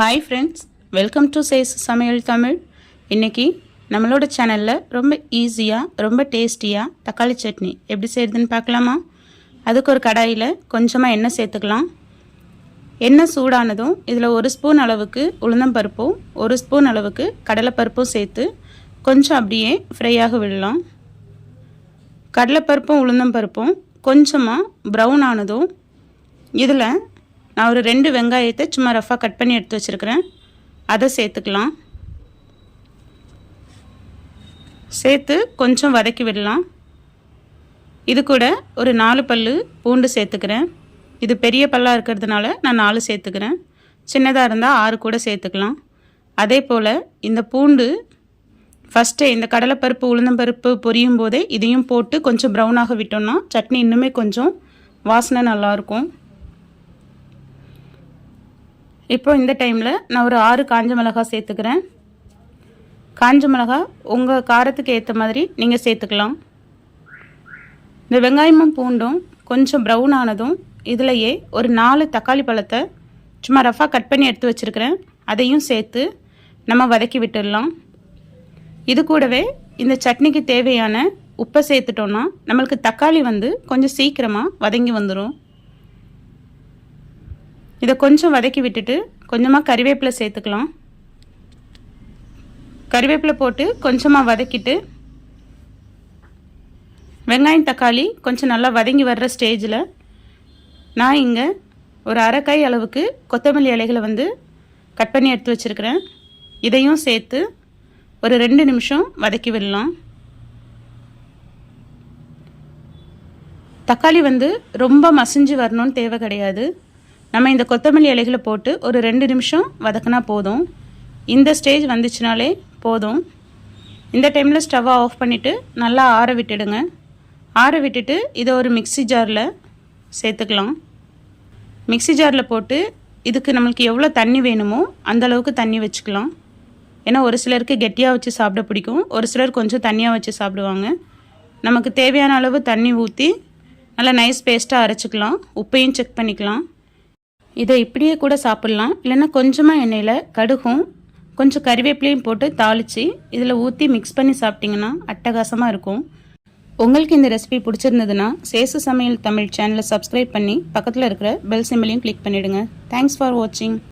Hi friends welcome to சேஸ் சமையல் தமிழ் இன்றைக்கி நம்மளோட சேனலில் ரொம்ப ஈஸியாக ரொம்ப டேஸ்டியாக தக்காளி சட்னி எப்படி செய்கிறதுன்னு பார்க்கலாமா? அதுக்கு ஒரு கடாயில் கொஞ்சமாக எண்ணெய் சேர்த்துக்கலாம். எண்ணெய் சூடானதும் இதில் ஒரு ஸ்பூன் அளவுக்கு உளுந்தம்பருப்பும் ஒரு ஸ்பூன் அளவுக்கு கடலைப்பருப்பும் சேர்த்து கொஞ்சம் அப்படியே ஃப்ரையாக விடலாம். கடலைப்பருப்பும் உளுந்தம்பருப்பும் கொஞ்சமாக ப்ரௌன் ஆனதும் இதில் நான் ஒரு ரெண்டு வெங்காயத்தை சும்மா ரஃபாக கட் பண்ணி எடுத்து வச்சுருக்கிறேன். அதை சேர்த்துக்கலாம். சேர்த்து கொஞ்சம் வதக்கி விடலாம். இது கூட ஒரு நாலு பல் பூண்டு சேர்த்துக்கிறேன். இது பெரிய பல்லாக இருக்கிறதுனால நான் நாலு சேர்த்துக்கிறேன். சின்னதாக இருந்தால் ஆறு கூட சேர்த்துக்கலாம். அதே போல் இந்த பூண்டு ஃபஸ்ட்டு இந்த கடலைப்பருப்பு உளுந்தம்பருப்பு பொரியும் போதே இதையும் போட்டு கொஞ்சம் ப்ரௌனாக விட்டோம்னா சட்னி இன்னுமே கொஞ்சம் வாசனை நல்லாயிருக்கும் இப்போ இந்த டைமில் நான் ஒரு ஆறு காஞ்ச மிளகா சேர்த்துக்கிறேன். காஞ்ச மிளகா உங்கள் காரத்துக்கு ஏற்ற மாதிரி நீங்கள் சேர்த்துக்கலாம். இந்த வெங்காயமும் பூண்டும் கொஞ்சம் ப்ரௌன் ஆனதும் இதிலையே ஒரு நாலு தக்காளி பழத்தை சும்மா ரஃபாக கட் பண்ணி எடுத்து வச்சுருக்கிறேன். அதையும் சேர்த்து நம்ம வதக்கி விட்டுடலாம். இது கூடவே இந்த சட்னிக்கு தேவையான உப்பை சேர்த்துட்டோன்னா நம்மளுக்கு தக்காளி வந்து கொஞ்சம் சீக்கிரமாக வதங்கி வந்துடும் இதை கொஞ்சம் வதக்கி விட்டுட்டு கொஞ்சமாக கறிவேப்பிலை சேர்த்துக்கலாம். கறிவேப்பிலை போட்டு கொஞ்சமாக வதக்கிட்டு வெங்காயம் தக்காளி கொஞ்சம் நல்லா வதங்கி வர்ற ஸ்டேஜில் நான் இங்கே ஒரு அரைக்காய் அளவுக்கு கொத்தமல்லி இலைகளை வந்து கட் பண்ணி எடுத்து வச்சுருக்கிறேன். இதையும் சேர்த்து ஒரு ரெண்டு நிமிஷம் வதக்கி விடலாம். தக்காளி வந்து ரொம்ப மசிஞ்சு வரணும்னு தேவை கிடையாது. நம்ம இந்த கொத்தமல்லி இலைகளை போட்டு ஒரு ரெண்டு நிமிஷம் வதக்கினா போதும். இந்த ஸ்டேஜ் வந்துச்சுனாலே போதும். இந்த டைமில் ஸ்டவ்வை ஆஃப் பண்ணிவிட்டு நல்லா ஆற விட்டுடுங்க. ஆற விட்டுட்டு இதை ஒரு மிக்சி ஜாரில் சேர்த்துக்கலாம். மிக்சி ஜாரில் போட்டு இதுக்கு நம்மளுக்கு எவ்வளோ தண்ணி வேணுமோ அந்த அளவுக்கு தண்ணி வச்சுக்கலாம். ஏன்னா ஒரு சிலருக்கு கெட்டியாக வச்சு சாப்பிட பிடிக்கும். ஒரு சிலர் கொஞ்சம் தண்ணியாக வச்சு சாப்பிடுவாங்க. நமக்கு தேவையான அளவு தண்ணி ஊற்றி நல்லா நைஸ் பேஸ்ட்டாக அரைச்சிக்கலாம். உப்பையும் செக் பண்ணிக்கலாம். இதை இப்படியே கூட சாப்பிட்லாம். இல்லைன்னா கொஞ்சமாக எண்ணெயில் கடுகும் கொஞ்சம் கறிவேப்பிலையும் போட்டு தாளித்து இதில் ஊற்றி மிக்ஸ் பண்ணி சாப்பிட்டிங்கன்னா அட்டகாசமாக இருக்கும். உங்களுக்கு இந்த ரெசிபி பிடிச்சிருந்ததுன்னா சேசு சமையல் தமிழ் சேனலை சப்ஸ்கிரைப் பண்ணி பக்கத்தில் இருக்கிற பெல் சிம்பிளையும் கிளிக் பண்ணிவிடுங்க தேங்க்ஸ் ஃபார் வாட்சிங்